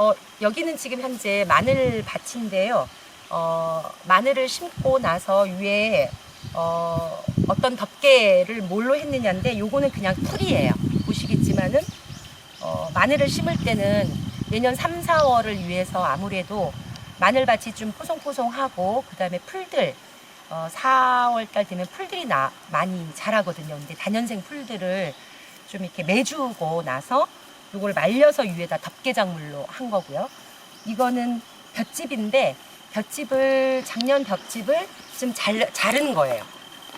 어, 여기는 지금 현재 마늘 밭인데요. 어, 마늘을 심고 나서 위에 어, 어떤 덮개를 뭘로 했느냐인데 요거는 그냥 풀이에요. 보시겠지만은 어, 마늘을 심을 때는 내년 3, 4월을 위해서 아무래도 마늘밭이 좀 포송포송하고 그 다음에 풀들 어, 4월 달 되면 풀들이 나, 많이 자라거든요. 근데 단연생 풀들을 좀 이렇게 매주고 나서 이걸 말려서 위에다 덮개작물로 한 거고요. 이거는 볏짚인데 볏짚을 작년 볏짚을 좀 잘, 자른 거예요.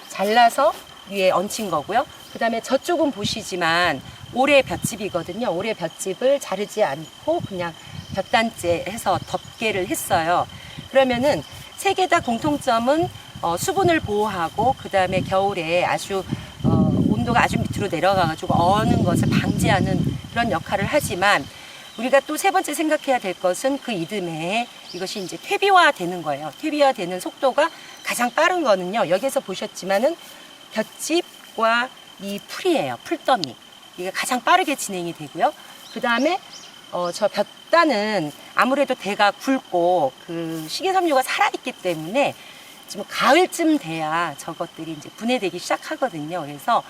잘라서 위에 얹힌 거고요. 그 다음에 저쪽은 보시지만 올해 볏짚이거든요. 올해 볏짚을 자르지 않고 그냥 볏단째 해서 덮개를 했어요. 그러면은 세 개 다 공통점은 어, 수분을 보호하고 그 다음에 겨울에 아주 어, 온도가 아주 밑으로 내려가가지고 어는 것을 방지하는 그런 역할을 하지만 우리가 또 세 번째 생각해야 될 것은 그 이듬해 이것이 이제 퇴비화 되는 거예요. 퇴비화 되는 속도가 가장 빠른 거는요. 여기서 보셨지만은 볏짚과 이 풀이에요. 풀더미. 이게 가장 빠르게 진행이 되고요. 그 다음에 어, 저 볕단은 아무래도 대가 굵고 그 식이섬유가 살아있기 때문에 지금 가을쯤 돼야 저것들이 이제 분해되기 시작하거든요. 그래서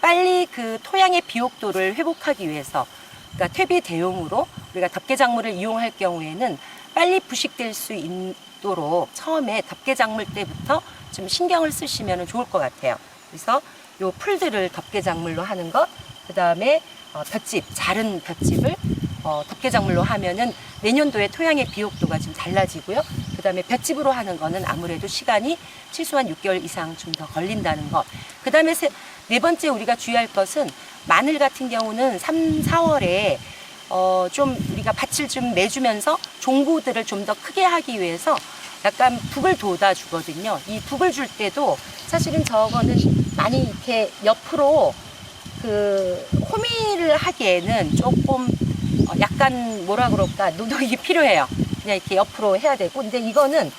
빨리 그 토양의 비옥도를 회복하기 위해서 그러니까 퇴비 대용으로 우리가 덮개작물을 이용할 경우에는 빨리 부식될 수 있도록 처음에 덮개작물 때부터 좀 신경을 쓰시면 좋을 것 같아요. 그래서 요 풀들을 덮개작물로 하는 것, 그 다음에 어, 볏짚, 자른 볏짚을 어, 덮개작물로 하면은 내년도에 토양의 비옥도가 좀 달라지고요. 그 다음에 볏짚으로 하는 거는 아무래도 시간이 최소한 6개월 이상 좀 더 걸린다는 것. 그 다음에 네 번째 우리가 주의할 것은 마늘 같은 경우는 3, 4월에 어, 좀 우리가 밭을 좀 내주면서 종구들을 좀 더 크게 하기 위해서 약간 북을 돋아 주거든요. 이 북을 줄 때도 사실은 저거는 많이 이렇게 옆으로 그 호미를 하기에는 조금 어, 약간 뭐라 그럴까 노동이 필요해요. 그냥 이렇게 옆으로 해야 되고 근데 이거는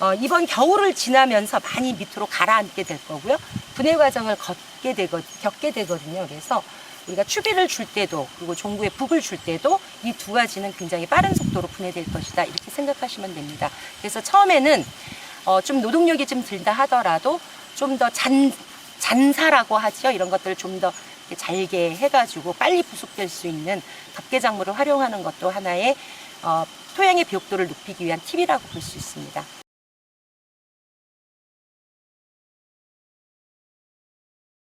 어, 이번 겨울을 지나면서 많이 밑으로 가라앉게 될 거고요. 분해 과정을 걷게 되거, 겪게 되거든요. 그래서 우리가 추비를 줄 때도 그리고 종구에 북을 줄 때도 이 두 가지는 굉장히 빠른 속도로 분해될 것이다 이렇게 생각하시면 됩니다. 그래서 처음에는 어, 좀 노동력이 좀 들다 하더라도 좀 더 잔, 잔사라고 하죠. 이런 것들을 좀 더 잘게 해가지고 빨리 부속될 수 있는 덮개작물을 활용하는 것도 하나의 어, 토양의 비옥도를 높이기 위한 팁이라고 볼 수 있습니다.